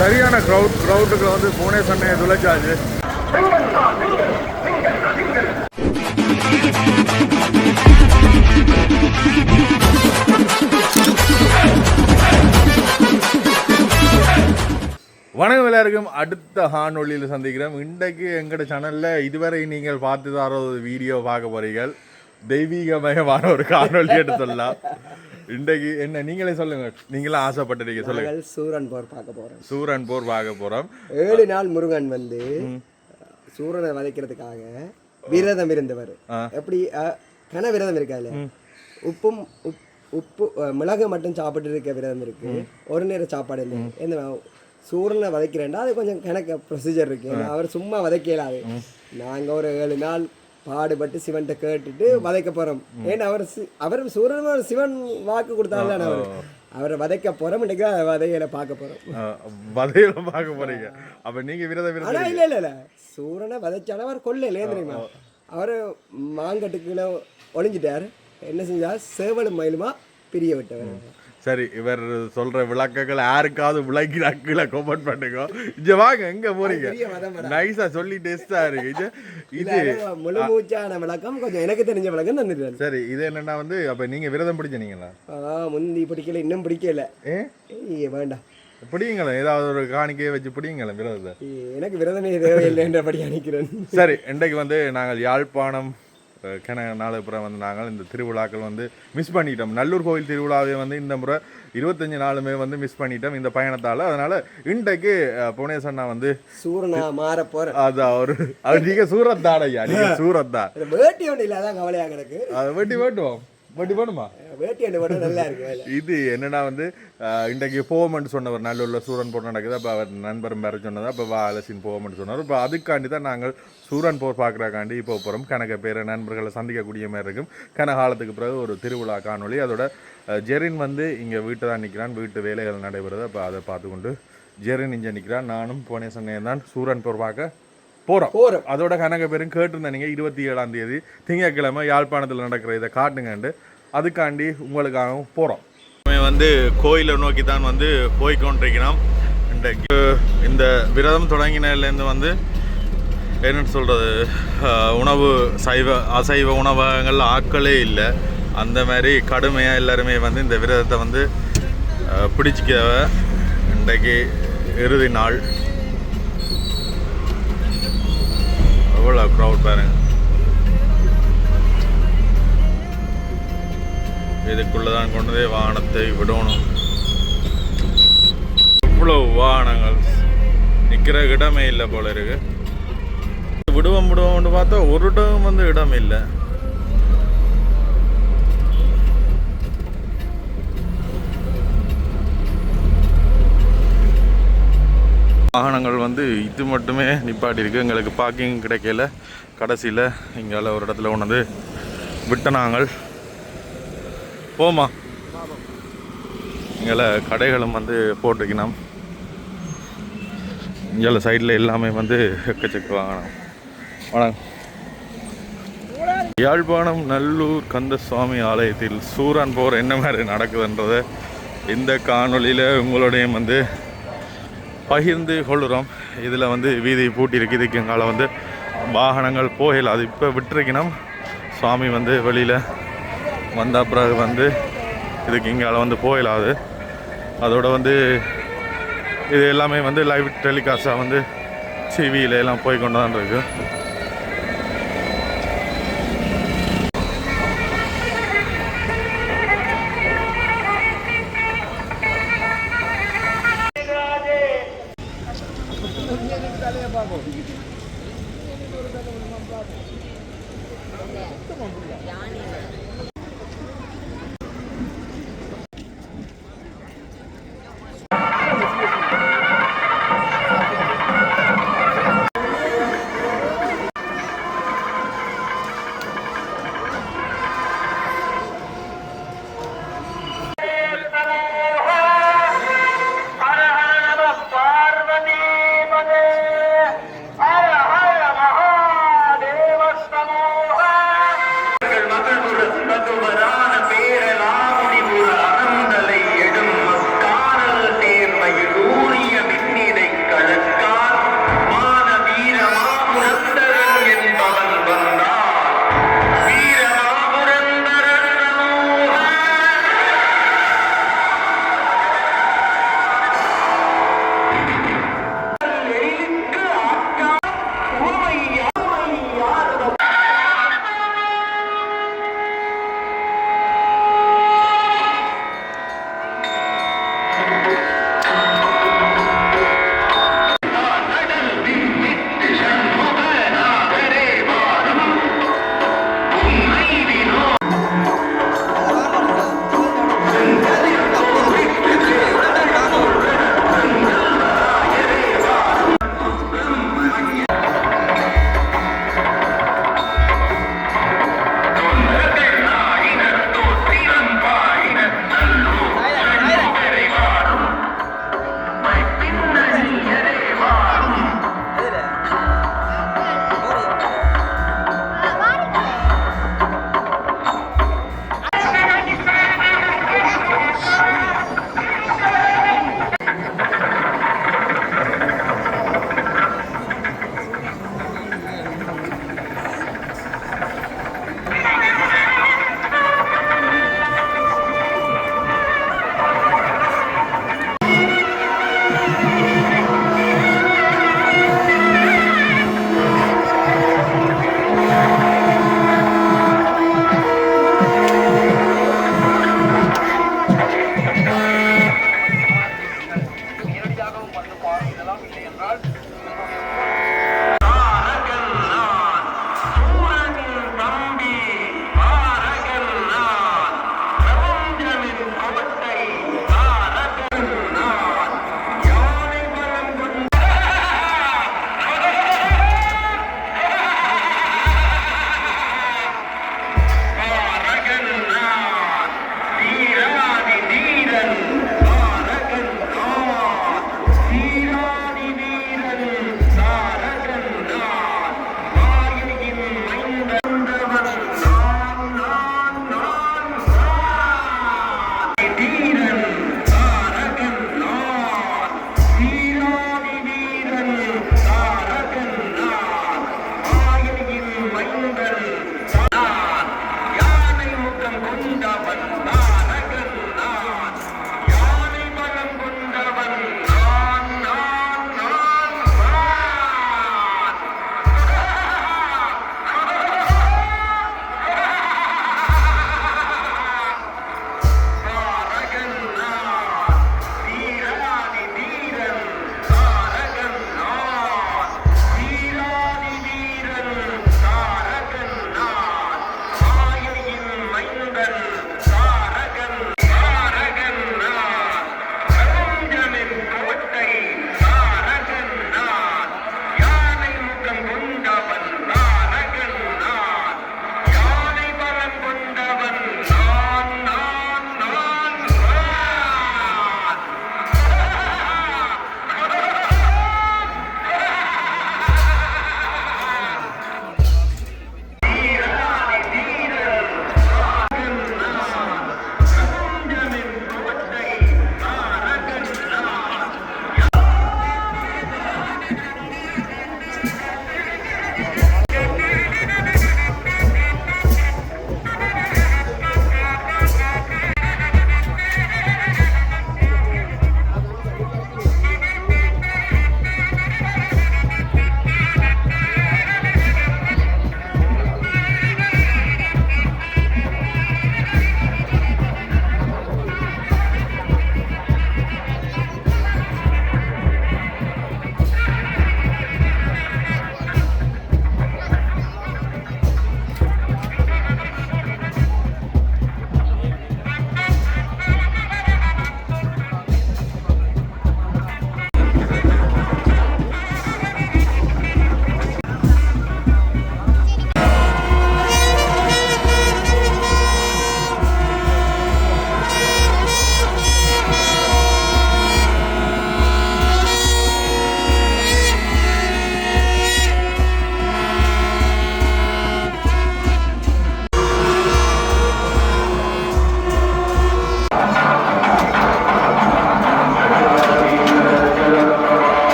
சரியான க்ரௌட் க்ரௌட்டுக்கு வந்து பூனே சென்னை துளைச்சாச்சு வணக்கம் எல்லாருக்கும். அடுத்த ஹானொலியில் சந்திக்கிறோம். இன்றைக்கு எங்களோட சேனலில் இதுவரை நீங்கள் பார்த்து தர ஒரு வீடியோ பார்க்க போறீர்கள். தெய்வீகமயமான ஒரு காணொலி எடுத்துடலாம். இன்றைக்கு என்ன நீங்களே சொல்லுங்க. நீங்களே ஆசைப்பட்டிருக்கீங்க சொல்லுங்க. நாங்கள் சூரன் போர் பார்க்க போறோம். சூரன் போர் பார்க்க போறோம். ஏழு நாள் முருகன் வந்து சூரனை வதைக்கிறதுக்காக விரதம் இருந்தவர். எப்படி கன விரதம் இருக்காது உப்பும் உப்- உப்பு மிளகு மட்டும் சாப்பிட்டு இருக்க விரதம் இருக்கு. ஒரு நேரம் சாப்பாடு இல்லை. என்ன சூரனை வதைக்கிறேன்டா? அது கொஞ்சம் கணக்கு ப்ரொசீஜர் இருக்கு. அவர் சும்மா வதைக்கலாது. நாங்க ஒரு ஏழு நாள் பாடுபட்டு சிவன்கிட்ட கேட்டுட்டு வதைக்க போறோம். ஏன்னா அவர் அவர் சூரன் சிவன் வாக்கு கொடுத்தாரு அவர். அவரை வதைக்க போறோம் இன்னைக்கு வதைகளை பார்க்க போறோம். வதையில பார்க்க போறீங்க. அப்ப நீங்க விரத விரத இல்ல இல்ல இல்ல. சூரனை வதைச்சாலும் அவர் கொல்லையிலே தெரியுமா? அவர் மாங்கட்டுக்குள்ள ஒளிஞ்சிட்டார். என்ன செஞ்சார்? சேவலும் மயிலுமா பிரிய விட்டவர். சரி இவர் சொல்ற விளக்கங்கள் யாருக்காவது விளக்கிற கமெண்ட் பண்ணுங்க. இங்க வாங்க எங்க போறீங்க? நைஸா சொல்லி டெஸ்டா இருக்கு. இது இது இது முழு மூச்சான விளக்கம் கொஞ்சம் எனக்கு தெரிஞ்ச விளக்கம் தந்துடுறாரு சரி இது என்னன்னா வந்து அப்ப நீங்க விரதம் பிடிச்சீங்களா முந்தி பிடிக்கல இன்னும் பிடிக்கல. ஏ? வேண்டாம். பிடிங்களேன் ஏதாவது ஒரு காணிக்கையை வச்சு பிடிங்களேன் விரதத்தை. எனக்கு விரதமே தேவையில்லை என்றபடி அனுக்கிறேன் சரி இன்றைக்கு வந்து நாங்கள் யாழ்ப்பாணம் அஹ், கிண நாலுப்புறம் வந்து நாங்கள் இந்த திருவிழாக்கள் வந்து மிஸ் பண்ணிட்டோம். நல்லூர் கோவில் திருவிழாவை வந்து இந்த முறை இருபத்தஞ்சு நாளுமே வந்து மிஸ் பண்ணிட்டோம் இந்த பயணத்தால். அதனால இன்றைக்கு அஹ், புவனேஷ் அண்ணா வந்து சூரனா மாற போறேன் அது அவரு அது நீங்க சூரத்தான் ஐயா நீங்க சூரத்தான் வேட்டி ஒன்று இல்லாதான் கவலையா கிடக்கு. அதை வெட்டி வேட்டுவோம். வெட்டி வேணுமா வேட்டி ஒன்று மட்டும் நல்லா இருக்கு வேலை. இது என்னன்னா வந்து இன்றைக்கு போவமெண்ட் சொன்னவர் நல்லூரில் சூரன் போர் நடக்குது அப்போ அவர் நண்பரும் வேறு சொன்னது அப்போ வா அலசின் போவமெண்ட் சொன்னார். இப்போ அதுக்காண்டி தான் நாங்கள் சூரன் போர் பார்க்குறக்காண்டி இப்போ போகிறோம் கணக்க பேர் நண்பர்களை சந்திக்கக்கூடிய மாதிரி இருக்கும். கன காலத்துக்கு பிறகு ஒரு திருவிழா காணொளி. அதோட ஜெரின் வந்து இங்கே வீட்டை தான் நிற்கிறான் வீட்டு வேலைகள் நடைபெறுது. அப்போ அதை பார்த்துக்கொண்டு ஜெரின் இங்கே நிற்கிறான் நானும் புவனேசனையும் தான் சூரன் போர் பார்க்க போகிறோம் போறோம். அதோட கணக்க பேரும் கேட்டிருந்தேன் நீங்கள் இருபத்தி ஏழாம் தேதி திங்கட்கிழமை யாழ்ப்பாணத்தில் நடக்கிற இதை காட்டுங்கண்டு. அதுக்காண்டி உங்களுக்காகவும் போகிறோம் வந்து கோயிலை நோக்கி தான் வந்து போய் கொண்டிருக்கிறோம் இன்றைக்கு இந்த விரதம் தொடங்கினதுலேருந்து வந்து என்னன்னு சொல்கிறது உணவு சைவ அசைவ உணவகங்கள் ஆட்களே இல்லை. அந்த மாதிரி கடுமையாக எல்லாருமே வந்து இந்த விரதத்தை வந்து பிடிச்சிக்கவ இன்றைக்கு இறுதி நாள். எவ்வளோ க்ரௌட் பாருங்க. இதுக்குள்ளே தான் கொண்டு போய் வாகனத்தை விடணும். இவ்வளோ வாகனங்கள் நிற்கிற இடமே இல்லை போல இருக்கு. விடுவோம் விடுவோம்னு பார்த்தா ஒரு இடம் வந்து இடம் இல்லை வாகனங்கள் வந்து இது மட்டுமே நிப்பாட்டி இருக்கு எங்களுக்கு பார்க்கிங் கிடைக்கல. கடைசியில் இங்கால ஒரு இடத்துல கொண்டு வந்து விட்டனாங்கள். போமா இங்கே கடைகளும் வந்து போட்டிருக்கணும் இங்கே சைடில் எல்லாமே வந்து எக்கச்சக்க வாங்கணும் வணக்கம். யாழ்ப்பாணம் நல்லூர் கந்தசுவாமி ஆலயத்தில் சூரன் போர் என்ன மாதிரி நடக்குதுன்றதை இந்த காணொளியில் உங்களுடையும் வந்து பகிர்ந்து கொள்ளுறோம். இதில் வந்து வீதி பூட்டியிருக்கு. இதுக்கு எங்கால வந்து வாகனங்கள் போகல. அது இப்போ விட்டுருக்கணும். சுவாமி வந்து வெளியில் வந்த பிறகு வந்து இதுக்கு இங்கால வந்து போயிடாது அதோட வந்து இது எல்லாமே வந்து லைவ் டெலிகாஸ்டாக வந்து டிவியில் எல்லாம் போய் கொண்டு தான் இருக்குது பாப்போம்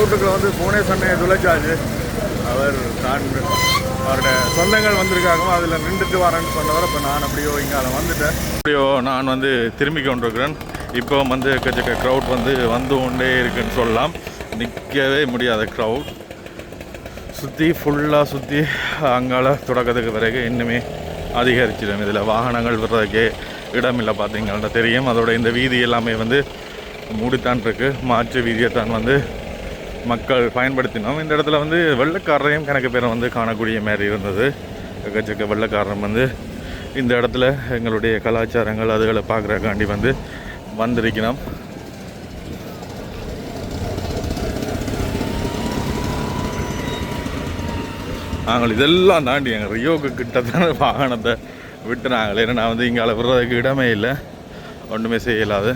க்ரௌட் வந்து பூனே சென்னையை துளைச்சாச்சு அவர் தான் அவருடைய சொந்தங்கள் வந்திருக்காங்க. அதில் நின்றுட்டு வரேன்னு சொன்னவர் இப்போ நான் அப்படியோ இங்கால வந்துட்டேன். அப்படியோ நான் வந்து திரும்பி கொண்டிருக்கிறேன். இப்போ வந்து கச்சக்க க்ரௌட் வந்து வந்து கொண்டே இருக்குன்னு சொல்லலாம். நிற்கவே முடியாத க்ரௌட் சுற்றி ஃபுல்லாக சுற்றி அங்கால தொடக்கத்துக்கு பிறகு இன்னுமே அதிகரிச்சிடும். இதில் வாகனங்கள் விடுறதுக்கே இடமில்லை பார்த்தீங்கன்னா தெரியும். அதோட இந்த வீதி எல்லாமே வந்து மூடித்தான் இருக்குது மாற்று வீதியைத்தான் வந்து மக்கள் பயன்படுத்தினோம். இந்த இடத்துல வந்து வெள்ளக்காரரையும் கணக்கு பேரை வந்து காணக்கூடிய மாதிரி இருந்தது. எக்கச்சக்க வெள்ளக்காரன் வந்து இந்த இடத்துல எங்களுடைய கலாச்சாரங்கள் அதுகளை பார்க்குறக்காண்டி வந்து வந்திருக்கணும் நாங்கள் இதெல்லாம் தாண்டி எங்கள் ரியோக்கு கிட்டத்தான வாகனத்தை விட்டுனாங்களே. ஏன்னா நான் வந்து இங்கே விடுறதுக்கு இடமே இல்லை. ஒன்றுமே செய்யலாது.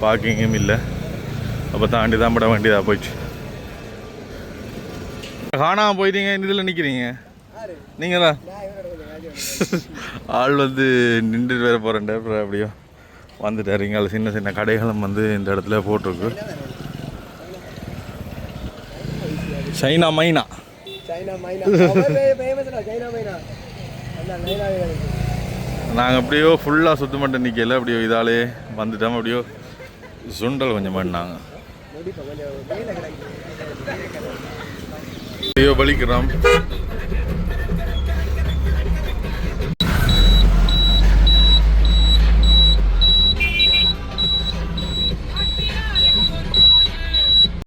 பார்க்கிங்கும் இல்லை. அப்போ தாண்டி தான் விட வேண்டியதாக போயிடுச்சு. காணாமல் போயிட்டீங்க இதில் நிற்கிறீங்க நீங்கள்? தான் ஆள் வந்து நின்றுட்டு வேற போகிறேன் அப்புறம் அப்படியோ வந்துட்டார். இங்கே சின்ன சின்ன கடைகளும் வந்து இந்த இடத்துல போட்டிருக்கு. சைனா மைனா. நாங்கள் அப்படியோ ஃபுல்லாக சுத்தம் மட்டும் நிற்கல அப்படியோ இதாலே வந்துட்டோம் அப்படியோ சுண்டல் கொஞ்சம் பண்ணாங்க. முடிப்பா கொஞ்சம்